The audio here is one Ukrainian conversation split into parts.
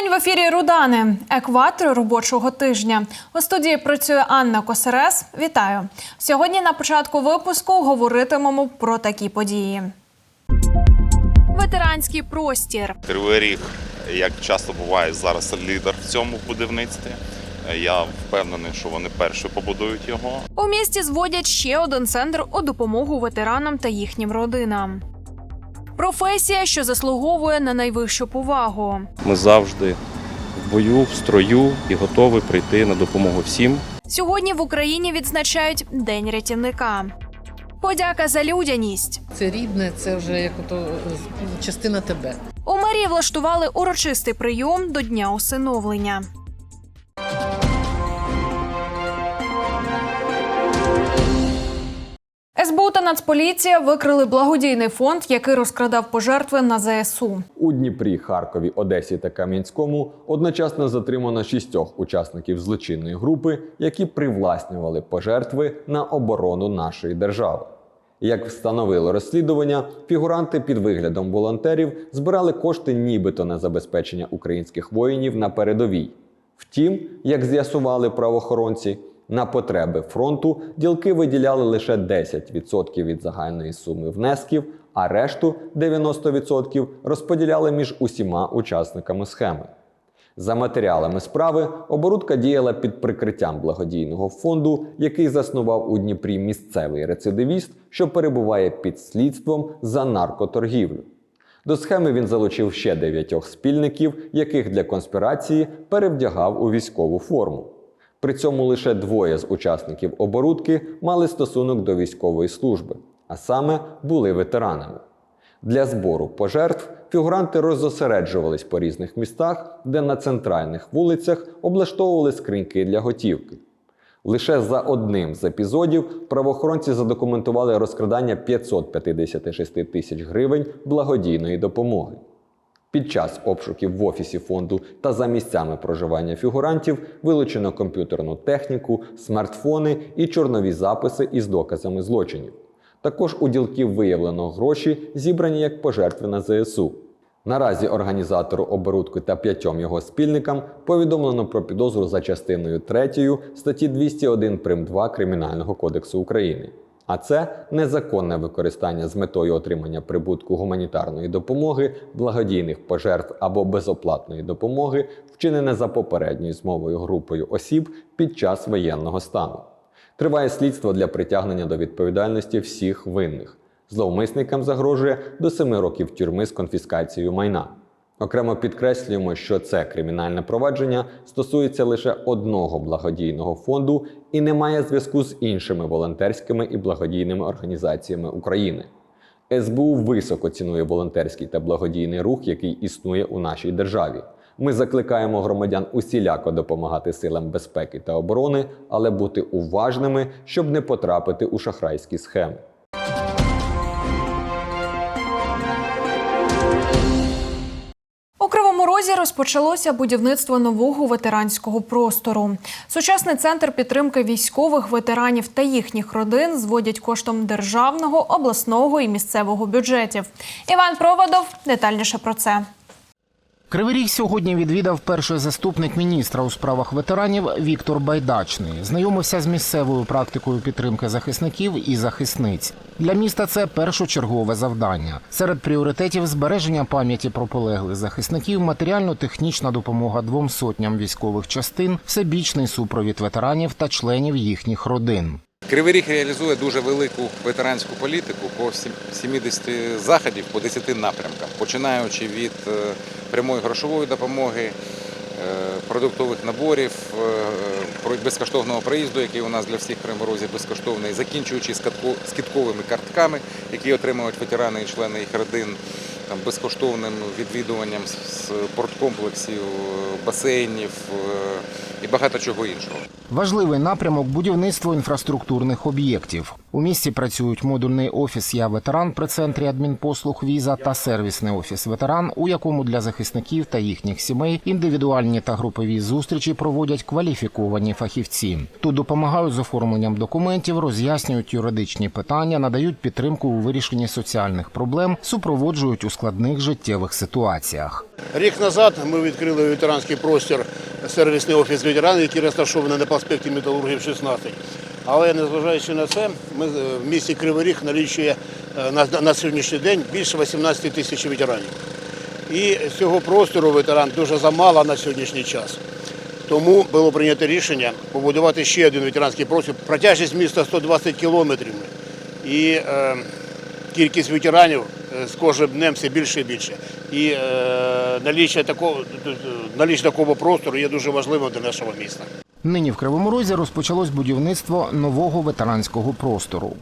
день в ефірі Рудани. Екватор робочого тижня. У студії працює Анна Косерес. Вітаю. Сьогодні на початку випуску говоритимемо про такі події. Ветеранський простір. Кривий Ріг, як часто буває, зараз лідер в цьому будівництві. Я впевнений, що вони перші побудують його. У місті зводять ще один центр у допомогу ветеранам та їхнім родинам. Професія, що заслуговує на найвищу повагу. Ми завжди в бою, в строю і готові прийти на допомогу всім. Сьогодні в Україні відзначають День рятівника. Подяка за людяність. Це рідне, це вже як ото частина тебе. У мерії влаштували урочистий прийом до дня усиновлення. Нацполіція викрили благодійний фонд, який розкрадав пожертви на ЗСУ. У Дніпрі, Харкові, Одесі та Кам'янському одночасно затримано шістьох учасників злочинної групи, які привласнювали пожертви на оборону нашої держави. Як встановило розслідування, фігуранти під виглядом волонтерів збирали кошти нібито на забезпечення українських воїнів на передовій. Втім, як з'ясували правоохоронці, на потреби фронту ділки виділяли лише 10% від загальної суми внесків, а решту 90% розподіляли між усіма учасниками схеми. За матеріалами справи, оборудка діяла під прикриттям благодійного фонду, який заснував у Дніпрі місцевий рецидивіст, що перебуває під слідством за наркоторгівлю. До схеми він залучив ще дев'ятьох спільників, яких для конспірації перевдягав у військову форму. При цьому лише двоє з учасників оборудки мали стосунок до військової служби, а саме були ветеранами. Для збору пожертв фігуранти роззосереджувались по різних містах, де на центральних вулицях облаштовували скриньки для готівки. Лише за одним з епізодів правоохоронці задокументували розкрадання 556 тисяч гривень благодійної допомоги. Під час обшуків в офісі фонду та за місцями проживання фігурантів вилучено комп'ютерну техніку, смартфони і чорнові записи із доказами злочинів. Також у ділків виявлено гроші, зібрані як пожертви на ЗСУ. Наразі організатору оборудки та п'ятьом його спільникам повідомлено про підозру за частиною 3 статті 201 прим 2 Кримінального кодексу України. А це незаконне використання з метою отримання прибутку гуманітарної допомоги, благодійних пожертв або безоплатної допомоги, вчинене за попередньою змовою групою осіб під час воєнного стану. Триває слідство для притягнення до відповідальності всіх винних. Зловмисникам загрожує до 7 років тюрми з конфіскацією майна. Окремо підкреслюємо, що це кримінальне провадження стосується лише одного благодійного фонду і не має зв'язку з іншими волонтерськими і благодійними організаціями України. СБУ високо цінує волонтерський та благодійний рух, який існує у нашій державі. Ми закликаємо громадян усіляко допомагати силам безпеки та оборони, але бути уважними, щоб не потрапити у шахрайські схеми. Розпочалося будівництво нового ветеранського простору. Сучасний центр підтримки військових ветеранів та їхніх родин зводять коштом державного, обласного і місцевого бюджетів. Іван Проводов детальніше про це. Кривий Ріг сьогодні відвідав перший заступник міністра у справах ветеранів Віктор Байдачний. Знайомився з місцевою практикою підтримки захисників і захисниць. Для міста це першочергове завдання. Серед пріоритетів збереження пам'яті про полеглих захисників, матеріально-технічна допомога двом сотням військових частин, всебічний супровід ветеранів та членів їхніх родин. Кривий Ріг реалізує дуже велику ветеранську політику по 70 заходів по 10 напрямкам, починаючи від е, прямої грошової допомоги, е, продуктових наборів, е, безкоштовного проїзду, який у нас для всіх в Кривому безкоштовний, закінчуючи скидковими картками, які отримують ветерани і члени їх родин, там, безкоштовним відвідуванням спорткомплексів, басейнів е, і багато чого іншого. Важливий напрямок будівництво інфраструктурних об'єктів. У місті працюють модульний офіс Я ветеран при центрі адмінпослуг Віза та сервісний офіс ветеран, у якому для захисників та їхніх сімей індивідуальні та групові зустрічі проводять кваліфіковані фахівці. Тут допомагають з оформленням документів, роз'яснюють юридичні питання, надають підтримку у вирішенні соціальних проблем, супроводжують у складних життєвих ситуаціях. Рік назад ми відкрили ветеранський простір, сервісний офіс ветеранів, який розташований на проспекті Металургів 16. Але незважаючи на це, ми е, в місті Кривий Ріг налічує е, на, на сьогоднішній день більше 18 тисяч ветеранів. І цього простору ветеран дуже замало на сьогоднішній час. Тому було прийнято рішення побудувати ще один ветеранський простір. Протяжність міста 120 кілометрів. І е, кількість ветеранів е, з кожним днем все більше і більше. І е, наліччя такого, такого простору є дуже важливим для нашого міста. Нині в Кривому Розі розпочалось будівництво нового ветеранського простору.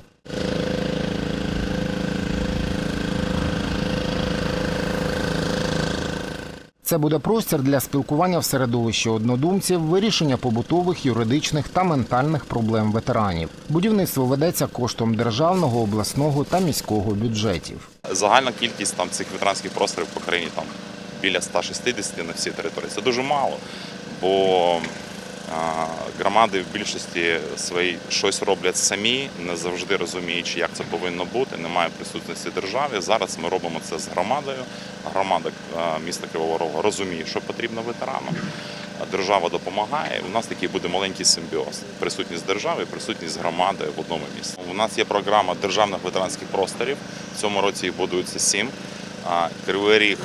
Це буде простір для спілкування в середовищі однодумців, вирішення побутових, юридичних та ментальних проблем ветеранів. Будівництво ведеться коштом державного, обласного та міського бюджетів. Загальна кількість там цих ветеранських просторів по країні там біля 160 на всій території. Це дуже мало, бо громади в більшості своїй щось роблять самі, не завжди розуміючи, як це повинно бути. Немає присутності держави. Зараз ми робимо це з громадою. Громада міста Кривого Рогу розуміє, що потрібно ветеранам. Держава допомагає. У нас такий буде маленький симбіоз. Присутність держави, присутність громади в одному місці. У нас є програма державних ветеранських просторів. В цьому році їх будується сім. Кривий Ріг,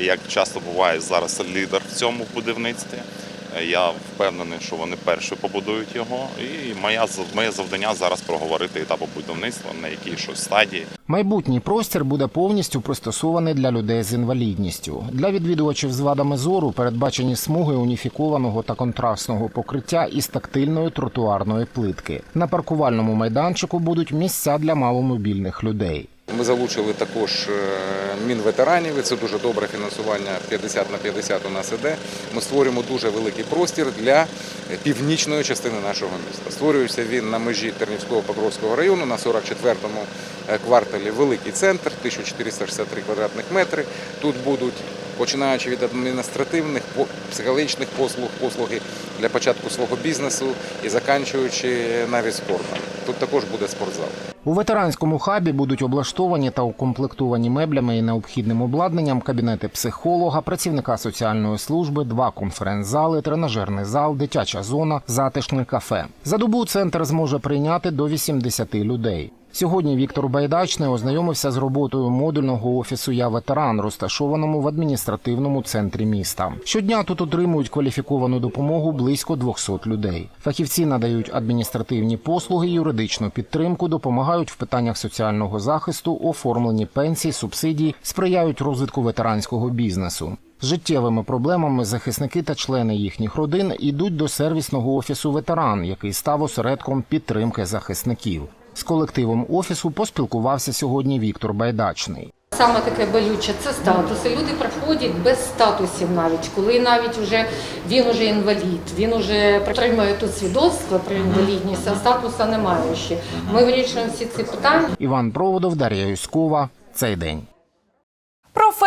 як часто буває, зараз лідер в цьому будівництві. Я впевнений, що вони перші побудують його. І моя моє завдання зараз проговорити етапи будівництва, на якій щось стадії. Майбутній простір буде повністю пристосований для людей з інвалідністю. Для відвідувачів з вадами зору передбачені смуги уніфікованого та контрастного покриття із тактильної тротуарної плитки. На паркувальному майданчику будуть місця для маломобільних людей. Ми залучили також е, мінветеранів, це дуже добре фінансування 50 на 50 у нас іде. Ми створюємо дуже великий простір для північної частини нашого міста. Створюється він на межі Тернівського Покровського району на 44-му е, кварталі великий центр, 1463 квадратних метри. Тут будуть починаючи від адміністративних, психологічних послуг, послуги для початку свого бізнесу і заканчуючи навіть спортом. Тут також буде спортзал. У ветеранському хабі будуть облаштовані та укомплектовані меблями і необхідним обладнанням кабінети психолога, працівника соціальної служби, два конференц-зали, тренажерний зал, дитяча зона, затишне кафе. За добу центр зможе прийняти до 80 людей. Сьогодні Віктор Байдачний ознайомився з роботою модульного офісу Я ветеран, розташованому в адміністративному центрі міста. Щодня тут отримують кваліфіковану допомогу близько 200 людей. Фахівці надають адміністративні послуги, юридичну підтримку, допомагають в питаннях соціального захисту, оформленні пенсій, субсидій, сприяють розвитку ветеранського бізнесу. З життєвими проблемами захисники та члени їхніх родин йдуть до сервісного офісу ветеран, який став осередком підтримки захисників. З колективом офісу поспілкувався сьогодні Віктор Байдачний. Саме таке болюче це статуси. Люди приходять без статусів навіть, коли навіть вже він уже інвалід, він уже отримує тут свідоцтво про інвалідність, а статуса немає ще. Ми вирішуємо всі ці питання. Іван Проводов, Дар'я Юськова. Цей день.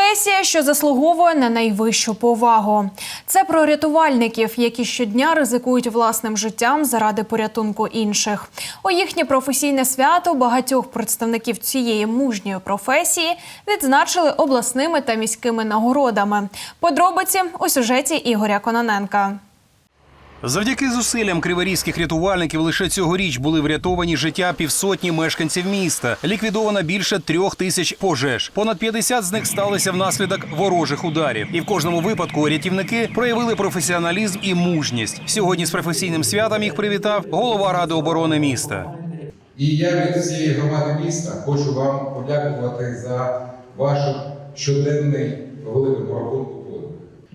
Професія, що заслуговує на найвищу повагу. Це про рятувальників, які щодня ризикують власним життям заради порятунку інших. У їхнє професійне свято багатьох представників цієї мужньої професії відзначили обласними та міськими нагородами. Подробиці у сюжеті Ігоря Кононенка. Завдяки зусиллям криворізьких рятувальників лише цьогоріч були врятовані життя півсотні мешканців міста. Ліквідовано більше трьох тисяч пожеж. Понад 50 з них сталися внаслідок ворожих ударів. І в кожному випадку рятівники проявили професіоналізм і мужність. Сьогодні з професійним святом їх привітав голова ради оборони міста. І я від всієї громади міста хочу вам подякувати за ваш щоденний великому рахунку.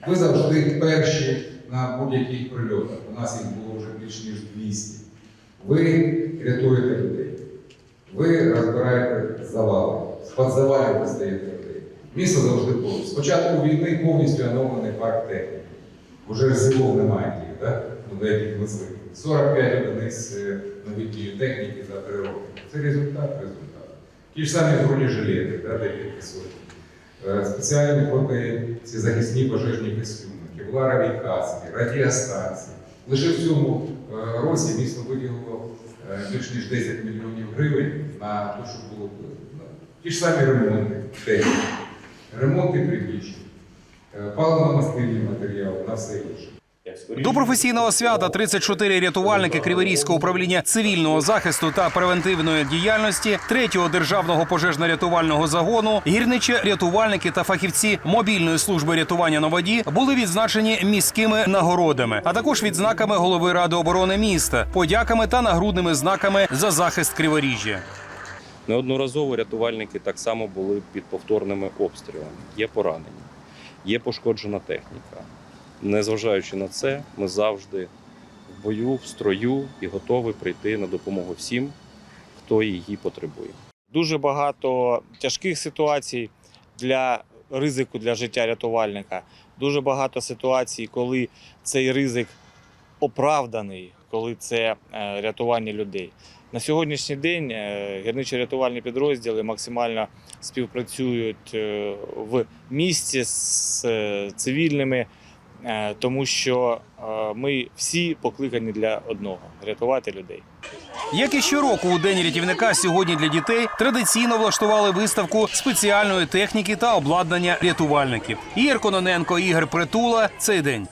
Ви завжди перші на будь-яких прильотах. У нас їх було вже більш ніж 200. Ви рятуєте людей. Ви розбираєте завали. З-під завалів достаєте людей. Місто завжди поруч. З початку війни повністю оновлений парк техніки. Уже зимов немає тих да? ну, до яких ми звикли. 45 одиниць е, новітньої техніки за три роки. Це результат, результат. Ті ж самі бронежилети, да, декілька сотень. Е, Спеціальні проти ці захисні пожежні костюми, кевларові каски, радіостанції. Лише в цьому е, році місто виділило е, більш ніж 10 мільйонів гривень на те, що було ті ж самі ремонти техніки, ремонти приміщень, е, паливно-мастильні матеріали на все інше. До професійного свята 34 рятувальники Криворізького управління цивільного захисту та превентивної діяльності, третього державного пожежно-рятувального загону, гірничі рятувальники та фахівці мобільної служби рятування на воді були відзначені міськими нагородами, а також відзнаками голови ради оборони міста, подяками та нагрудними знаками за захист Криворіжжя. Неодноразово рятувальники так само були під повторними обстрілами. Є поранені, є пошкоджена техніка. Незважаючи на це, ми завжди в бою, в строю і готові прийти на допомогу всім, хто її потребує. Дуже багато тяжких ситуацій для ризику для життя рятувальника. Дуже багато ситуацій, коли цей ризик оправданий, коли це е, рятування людей. На сьогоднішній день е, гірничо-рятувальні підрозділи максимально співпрацюють е, в місті з цивільними, тому що е, ми всі покликані для одного рятувати людей. Як і щороку у день рятівника сьогодні для дітей традиційно влаштували виставку спеціальної техніки та обладнання рятувальників. Ігор Кононенко, Ігор Притула. Цей день.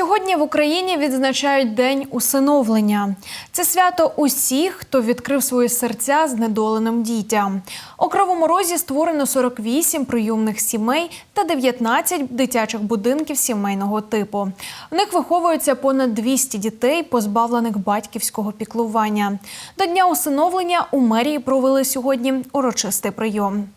Сьогодні в Україні відзначають День усиновлення. Це свято усіх, хто відкрив свої серця знедоленим дітям. У Кривому Розі створено 48 прийомних сімей та 19 дитячих будинків сімейного типу. В них виховуються понад 200 дітей, позбавлених батьківського піклування. До дня усиновлення у мерії провели сьогодні урочистий прийом.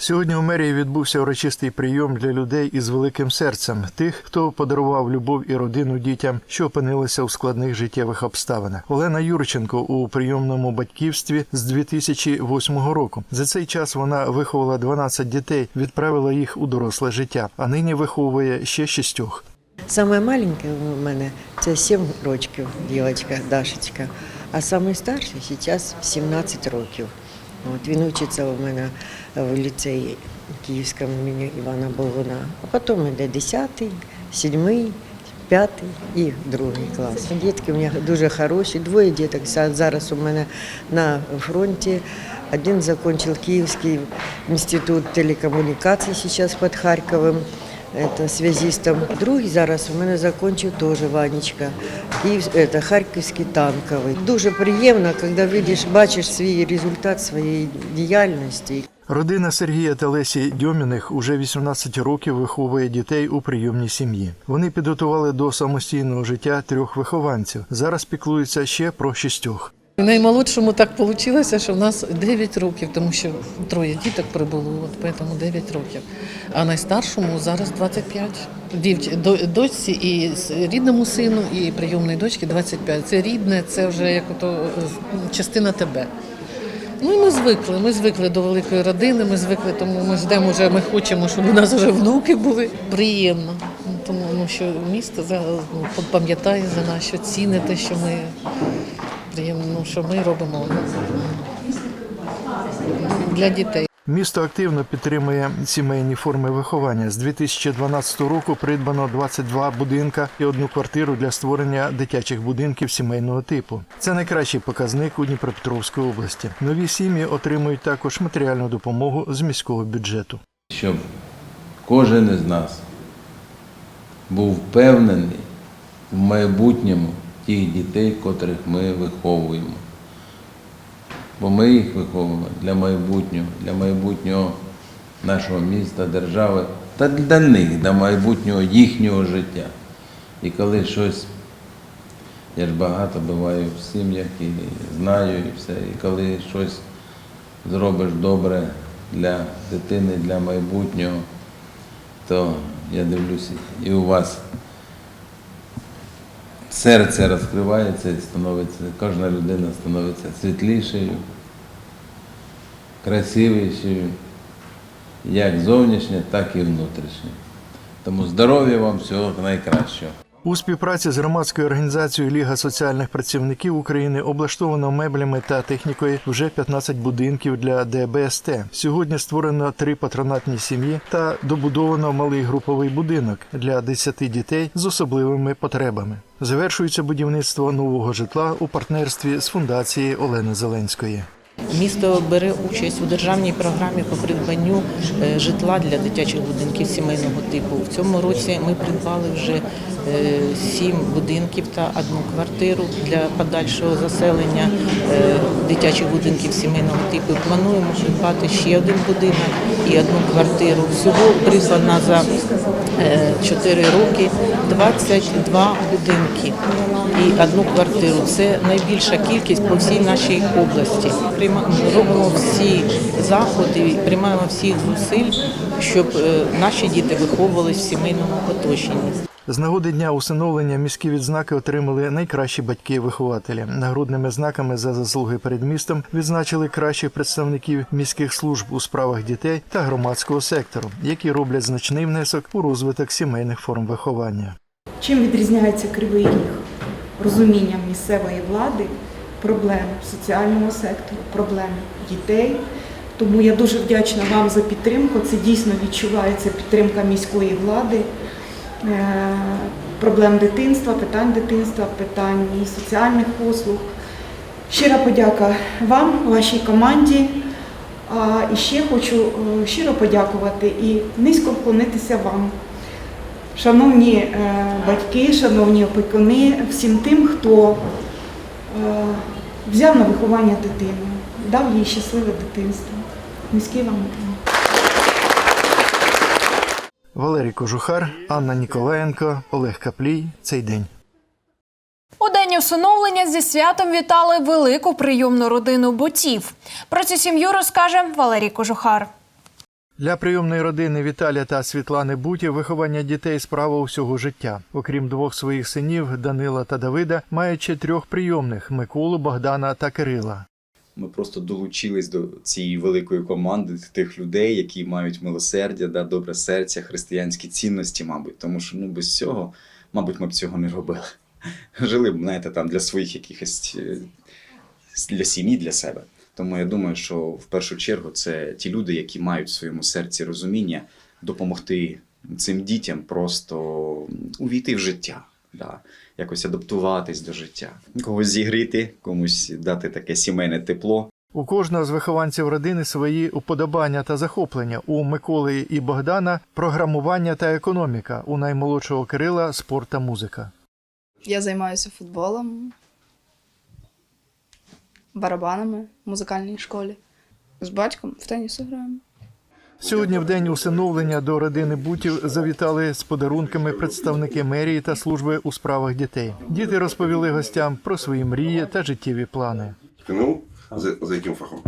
Сьогодні у мерії відбувся урочистий прийом для людей із великим серцем, тих, хто подарував любов і родину дітям, що опинилися у складних життєвих обставинах. Олена Юрченко у прийомному батьківстві з 2008 року. За цей час вона виховала 12 дітей, відправила їх у доросле життя, а нині виховує ще шістьох. Саме маленьке у мене це 7 років, дівчинка Дашечка, а самий старший зараз 17 років. От він вчиться у мене в ліцеї Київському імені Івана Болгуна. А потім йде 10, 7, 5 і другий клас. Дітки у мене дуже хороші, двоє діток зараз у мене на фронті. Один закончил Киевский институт телекоммуникаций сейчас под Харьковом, это связистом. Другий зараз у мене закончив теж Ванечка, Київ, это, Харківський танковий. Дуже приємно, коли видиш, бачиш свій результат своєї діяльності. Родина Сергія та Лесі Дьоміних уже 18 років виховує дітей у прийомній сім'ї. Вони підготували до самостійного життя трьох вихованців. Зараз піклуються ще про шістьох. Наймолодшому так вийшло, що в нас 9 років, тому що троє діток прибуло, от тому 9 років. А найстаршому зараз 25. Дівч... Дочці і рідному сину, і прийомної дочки 25. Це рідне, це вже як ото частина тебе. Ну і ми звикли. Ми звикли до великої родини, ми звикли, тому ми ждемо вже, ми хочемо, щоб у нас вже внуки були. Приємно. Тому ну, що місто за- ну, пам'ятає за нас, що цінить те, що ми приємно, ну, що ми робимо для дітей. Місто активно підтримує сімейні форми виховання. З 2012 року придбано 22 будинка і одну квартиру для створення дитячих будинків сімейного типу. Це найкращий показник у Дніпропетровській області. Нові сім'ї отримують також матеріальну допомогу з міського бюджету. щоб кожен із нас був впевнений в майбутньому тих дітей, котрих ми виховуємо. Бо ми їх виховуємо для майбутнього, для майбутнього нашого міста, держави та для них, для майбутнього їхнього життя. І коли щось, я ж багато буваю в сім'ях і знаю, і все, і коли щось зробиш добре для дитини, для майбутнього, то я дивлюся, і у вас серце розкривається і становиться, кожна людина становиться світлішою, красивішою, як зовнішнє, так і внутрішнє. Тому здоров'я вам всього найкращого. У співпраці з громадською організацією Ліга соціальних працівників України облаштовано меблями та технікою вже 15 будинків для ДБСТ. Сьогодні створено три патронатні сім'ї та добудовано малий груповий будинок для 10 дітей з особливими потребами. Завершується будівництво нового житла у партнерстві з фундацією Олени Зеленської. Місто бере участь у державній програмі по придбанню е, житла для дитячих будинків сімейного типу. В цьому році ми придбали вже е, сім будинків та одну квартиру для подальшого заселення е, дитячих будинків сімейного типу. Плануємо придбати ще один будинок і одну квартиру. Всього придбано за 4 роки 22 будинки і одну квартиру. Це найбільша кількість по всій нашій області. Прийма- Робимо всі заходи, приймаємо всіх зусиль, щоб е, наші діти виховувалися в сімейному оточенні. З нагоди дня усиновлення міські відзнаки отримали найкращі батьки-вихователі. Нагрудними знаками за заслуги перед містом відзначили кращих представників міських служб у справах дітей та громадського сектору, які роблять значний внесок у розвиток сімейних форм виховання. Чим відрізняється Кривий Ріг? Розумінням місцевої влади, проблем соціального сектору, проблем дітей. Тому я дуже вдячна вам за підтримку. Це дійсно відчувається підтримка міської влади, е, проблем дитинства, питань дитинства, питань соціальних послуг. Щира подяка вам, вашій команді. А і ще хочу е, щиро подякувати і низько вклонитися вам. Шановні е, батьки, шановні опікуни, всім тим, хто взяв на виховання дитину, дав їй щасливе дитинство. Міський вам. Валерій Кожухар, Анна Ніколаєнко, Олег Каплій. Цей день. У день усиновлення зі святом вітали велику прийомну родину ботів. Про цю сім'ю розкаже Валерій Кожухар. Для прийомної родини Віталія та Світлани Бутів виховання дітей справа усього життя. Окрім двох своїх синів Данила та Давида, ще трьох прийомних Миколу, Богдана та Кирила. Ми просто долучились до цієї великої команди тих людей, які мають милосердя, да, добре серця, християнські цінності, мабуть. Тому що ну, без цього, мабуть, ми б цього не робили. Жили б, знаєте, там для своїх якихось е, для сім'ї, для себе. Тому я думаю, що в першу чергу це ті люди, які мають в своєму серці розуміння допомогти цим дітям просто увійти в життя, да, якось адаптуватись до життя, когось зігріти, комусь дати таке сімейне тепло. У кожного з вихованців родини свої уподобання та захоплення. У Миколи і Богдана програмування та економіка. У наймолодшого Кирила спорт та музика. Я займаюся футболом, барабанами в музикальній школі. З батьком в теніс граємо. Сьогодні, в день усиновлення до родини Бутів, завітали з подарунками представники мерії та служби у справах дітей. Діти розповіли гостям про свої мрії та життєві плани. КНУ? За, за яким фахом?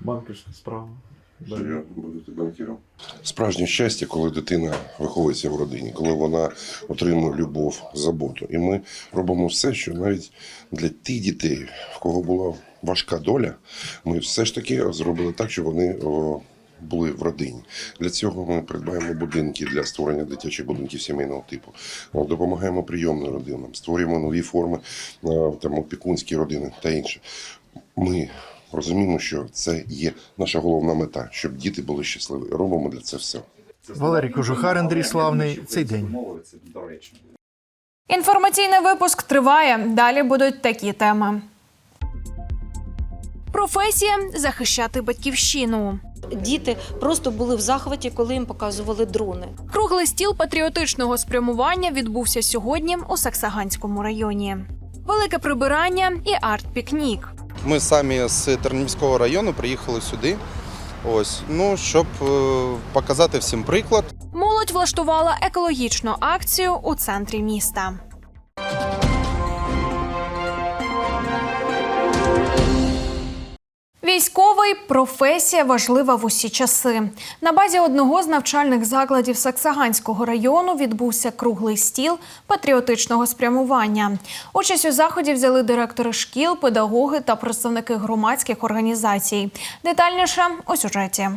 Банківська справа. Справжнє щастя, коли дитина виховується в родині, коли вона отримує любов, заботу. І ми робимо все, що навіть для тих дітей, в кого була важка доля, ми все ж таки зробили так, щоб вони були в родині. Для цього ми придбаємо будинки для створення дитячих будинків сімейного типу. Допомагаємо прийомним родинам, створюємо нові форми там, опікунські родини та інше. Ми розуміємо, що це є наша головна мета, щоб діти були щасливі. Робимо для це все. Валерій Кожухар, Андрій Славний. Цей день. Інформаційний випуск триває. Далі будуть такі теми. Професія захищати батьківщину. Діти просто були в захваті, коли їм показували дрони. Круглий стіл патріотичного спрямування відбувся сьогодні у Саксаганському районі. Велике прибирання і арт-пікнік. Ми самі з Тернівського району приїхали сюди. Ось ну щоб е, показати всім приклад. Молодь влаштувала екологічну акцію у центрі міста. Військовий професія важлива в усі часи. На базі одного з навчальних закладів Саксаганського району відбувся круглий стіл патріотичного спрямування. Участь у заході взяли директори шкіл, педагоги та представники громадських організацій. Детальніше у сюжеті.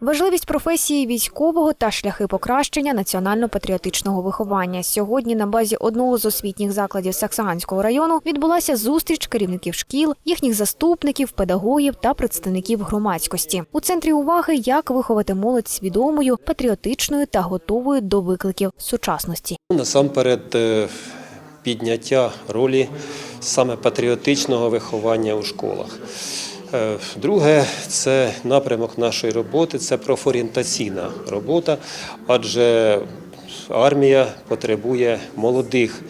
Важливість професії військового та шляхи покращення національно-патріотичного виховання. Сьогодні на базі одного з освітніх закладів Саксаганського району відбулася зустріч керівників шкіл, їхніх заступників, педагогів та представників громадськості. У центрі уваги як виховати молодь свідомою, патріотичною та готовою до викликів сучасності. Насамперед е, підняття ролі саме патріотичного виховання у школах. Е, Друге, це напрямок нашої роботи, це профорієнтаційна робота, адже армія потребує молодих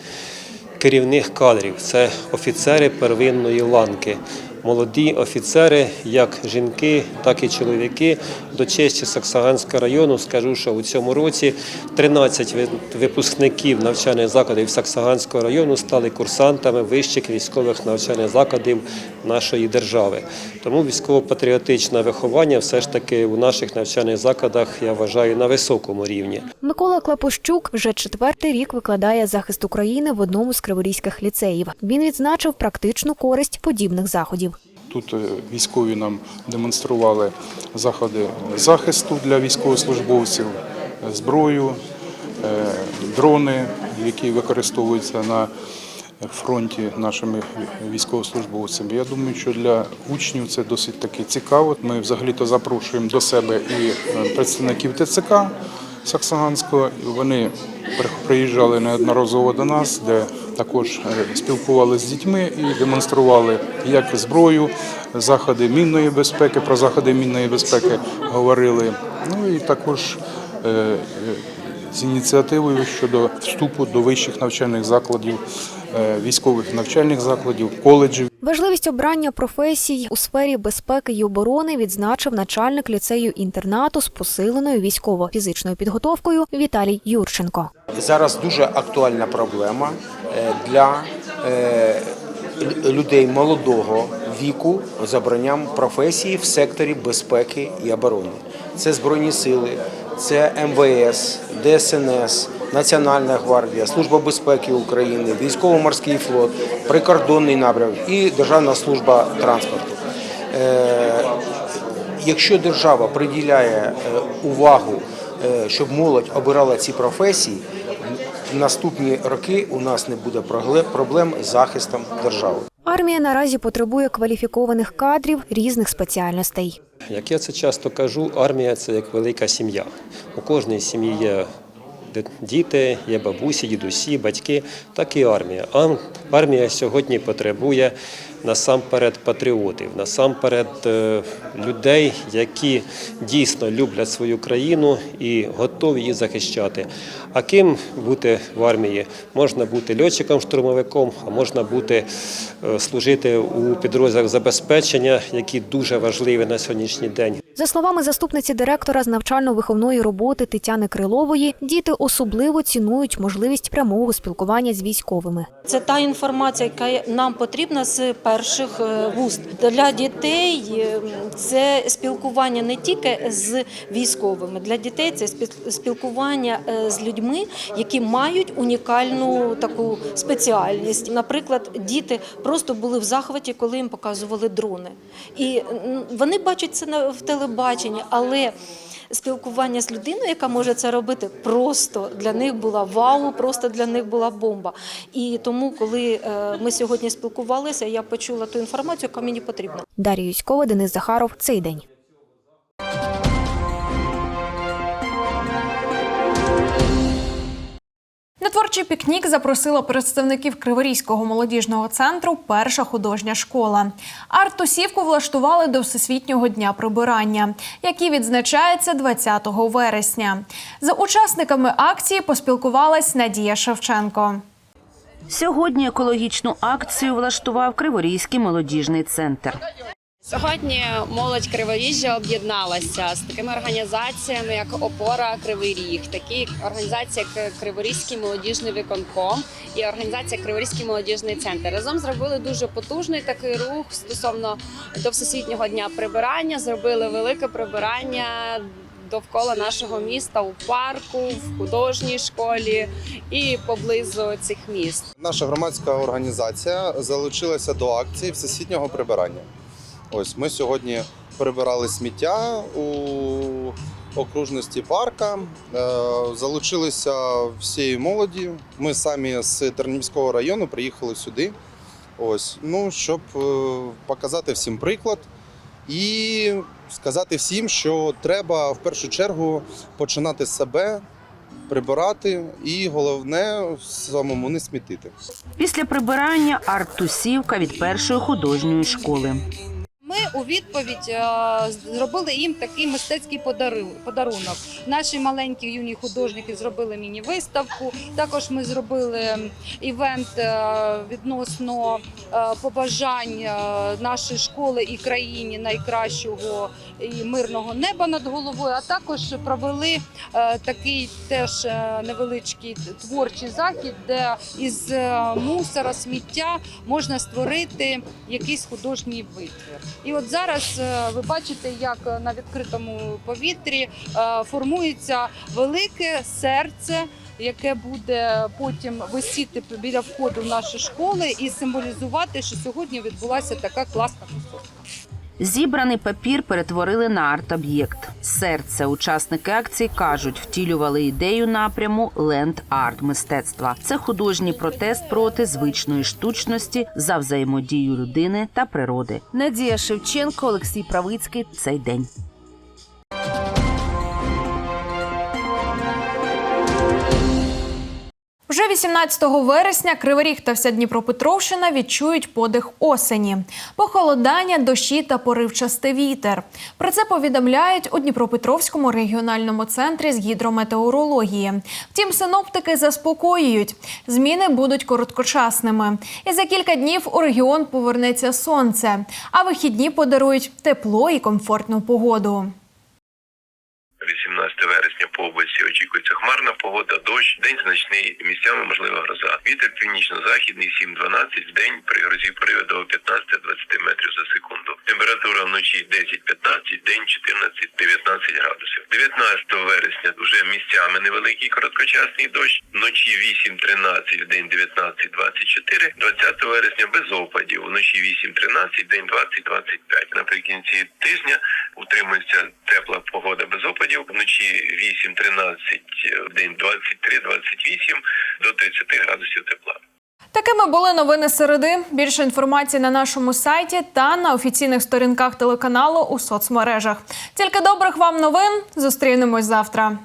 керівних кадрів. Це офіцери первинної ланки. Молоді офіцери, як жінки, так і чоловіки. До честі Саксаганського району скажу, що у цьому році 13 ви- випускників навчальних закладів Саксаганського району стали курсантами вищих військових навчальних закладів нашої держави. Тому військово-патріотичне виховання все ж таки у наших навчальних закладах я вважаю на високому рівні. Микола Клапощук вже четвертий рік викладає захист України в одному з криворізьких ліцеїв. Він відзначив практичну користь подібних заходів. Тут е, військові нам демонстрували заходи захисту для військовослужбовців, е, зброю, е, дрони, які використовуються на фронті нашими військовослужбовцями. Я думаю, що для учнів це досить таки цікаво. Ми взагалі-то запрошуємо до себе і представників ТЦК Саксаганського. Вони приїжджали неодноразово до нас, де також е, спілкувалися з дітьми і демонстрували як зброю, заходи мінної безпеки, про заходи мінної безпеки говорили. Ну і також е, е, з ініціативою щодо вступу до вищих навчальних закладів, е, військових навчальних закладів, коледжів. Важливість обрання професій у сфері безпеки й оборони відзначив начальник ліцею інтернату з посиленою військово-фізичною підготовкою Віталій Юрченко. Зараз дуже актуальна проблема е, для е, людей молодого віку з обранням професії в секторі безпеки і оборони. Це Збройні сили, це МВС, ДСНС, Національна гвардія, Служба безпеки України, Військово-морський флот, прикордонний напрямок і Державна служба транспорту. Е, Якщо держава приділяє е, увагу, е, щоб молодь обирала ці професії, в наступні роки у нас не буде проблем з захистом держави. Армія наразі потребує кваліфікованих кадрів різних спеціальностей. Як я це часто кажу, армія це як велика сім'я. У кожній сім'ї є діти, є бабусі, дідусі, батьки, так і армія. А Армія сьогодні потребує насамперед патріотів, насамперед е, людей, які дійсно люблять свою країну і готові її захищати. А ким бути в армії? Можна бути льотчиком-штурмовиком, а можна бути е, служити у підрозділах забезпечення, які дуже важливі на сьогоднішній день. За словами заступниці директора з навчально-виховної роботи Тетяни Крилової, діти особливо цінують можливість прямого спілкування з військовими. Це та інформація, яка нам потрібна з перших е, вуст. Для дітей е, це спілкування не тільки з військовими, для дітей це спіл- спілкування е, з людьми, які мають унікальну таку спеціальність. Наприклад, діти просто були в захваті, коли їм показували дрони. І вони бачать це в телебаченні, але спілкування з людиною, яка може це робити, просто для них була вау, просто для них була бомба. І тому, коли е, ми сьогодні спілкувалися, я почула ту інформацію, яка мені потрібна. Дар'я Юськова, Денис Захаров. Цей день. Творчий пікнік запросила представників Криворізького молодіжного центру Перша художня школа. Арт-тусівку влаштували до Всесвітнього дня прибирання, який відзначається 20 вересня. За учасниками акції поспілкувалась Надія Шевченко. Сьогодні екологічну акцію влаштував Криворізький молодіжний центр. Сьогодні молодь Криворіжжя об'єдналася з такими організаціями, як Опора Кривий Ріг, такі організації, як Криворізький молодіжний виконком і організація Криворізький молодіжний центр. Разом зробили дуже потужний такий рух стосовно до всесвітнього дня прибирання. Зробили велике прибирання. Довкола нашого міста у парку, в художній школі і поблизу цих міст. Наша громадська організація залучилася до акції всесвітнього прибирання. Ось ми сьогодні прибирали сміття у окружності парка. Е, Залучилися всієї молоді. Ми самі з Тернівського району приїхали сюди. Ось, ну, щоб е, показати всім приклад і сказати всім, що треба в першу чергу починати себе, прибирати, і головне самому не смітити. Після прибирання арт-тусівка від першої художньої школи. У відповідь е, зробили їм такий мистецький подару- подарунок. Наші маленькі юні художники зробили міні-виставку. Також ми зробили івент е, відносно е, побажань нашої школи і країні найкращого і мирного неба над головою. А також провели е, такий теж е, невеличкий творчий захід, де із е, мусора, сміття можна створити якийсь художній витвір. І от зараз ви бачите, як на відкритому повітрі формується велике серце. Яке буде потім висіти біля входу в наші школи і символізувати, що сьогодні відбулася така класна тусовка. Зібраний папір перетворили на арт-об'єкт. Серце учасники акції кажуть, втілювали ідею напряму ленд-арт мистецтва. Це художній протест проти звичної штучності за взаємодію людини та природи. Надія Шевченко, Олексій Правицький. Цей день. Вже 18 вересня Кривий Ріг та вся Дніпропетровщина відчують подих осені, похолодання, дощі та поривчастий вітер. Про це повідомляють у Дніпропетровському регіональному центрі з гідрометеорології. Втім, синоптики заспокоюють, зміни будуть короткочасними. І за кілька днів у регіон повернеться сонце, а вихідні подарують тепло і комфортну погоду. 18 вересня по області очікується хмарна погода, дощ, день значний, місцями можлива гроза. Вітер північно-західний 7-12, в день при грозі пориви до 15-20 метрів за секунду. Температура вночі 10-15, день 14-19 градусів. 19 вересня вже місцями невеликий короткочасний дощ, вночі 8-13, в день 19-24, 20 вересня без опадів, вночі 8-13, день 20-25. Наприкінці тижня утримується тепла погода без опадів, вночі 8-13, в день 23-28 до 30 градусів тепла. Такими були новини середи. Більше інформації на нашому сайті та на офіційних сторінках телеканалу у соцмережах. Тільки добрих вам новин. Зустрінемось завтра.